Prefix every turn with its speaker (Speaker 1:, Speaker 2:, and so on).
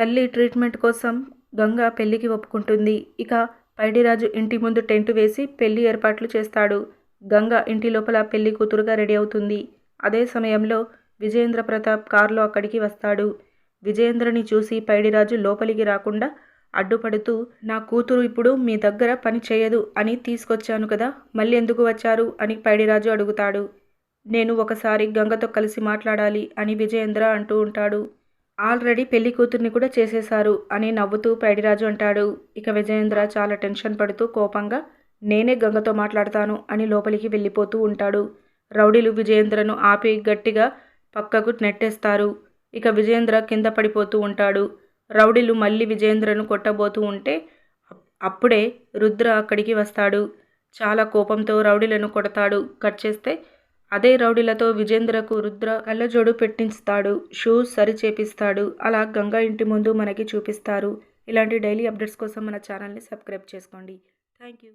Speaker 1: తల్లి ట్రీట్మెంట్ కోసం గంగ పెళ్ళికి ఒప్పుకుంటుంది. ఇక పైడిరాజు ఇంటి ముందు టెంట్ వేసి పెళ్ళి ఏర్పాట్లు చేస్తాడు. గంగ ఇంటి లోపల పెళ్ళి కూతురుగా రెడీ అవుతుంది. అదే సమయంలో విజయేంద్ర ప్రతాప్ కారులో అక్కడికి వస్తాడు. విజయేంద్రని చూసి పైడిరాజు లోపలికి రాకుండా అడ్డుపడుతూ నా కూతురు ఇప్పుడు మీ దగ్గర పని చేయదు అని తీసుకొచ్చాను కదా మళ్ళీ ఎందుకు వచ్చారు? అని పైడిరాజు అడుగుతాడు. నేను ఒకసారి గంగతో కలిసి మాట్లాడాలి అని విజయేంద్ర అంటూ ఉంటాడు. ఆల్రెడీ పెళ్ళి కూతుర్ని కూడా చేసేశారు అని నవ్వుతూ పైడిరాజు అంటాడు. ఇక విజయేంద్ర చాలా టెన్షన్ పడుతూ కోపంగా నేనే గంగతో మాట్లాడతాను అని లోపలికి వెళ్ళిపోతూ ఉంటాడు. రౌడీలు విజయేంద్రను ఆపి గట్టిగా పక్కకు నెట్టేస్తారు. ఇక విజయేంద్ర కింద పడిపోతూ ఉంటాడు. రౌడీలు మళ్ళీ విజయేంద్రను కొట్టబోతూ ఉంటే అప్పుడే రుద్ర అక్కడికి వస్తాడు. చాలా కోపంతో రౌడీలను కొడతాడు. కట్ చేస్తే అదే రౌడీలతో విజేంద్రకు రుద్ర కళ్ళజోడు పెట్టిస్తాడు. షూస్ సరి చేపిస్తాడు అలా గంగా ఇంటి ముందు మనకి చూపిస్తారు. ఇలాంటి డైలీ అప్డేట్స్ కోసం మన ఛానల్ని సబ్స్క్రైబ్ చేసుకోండి. Thank you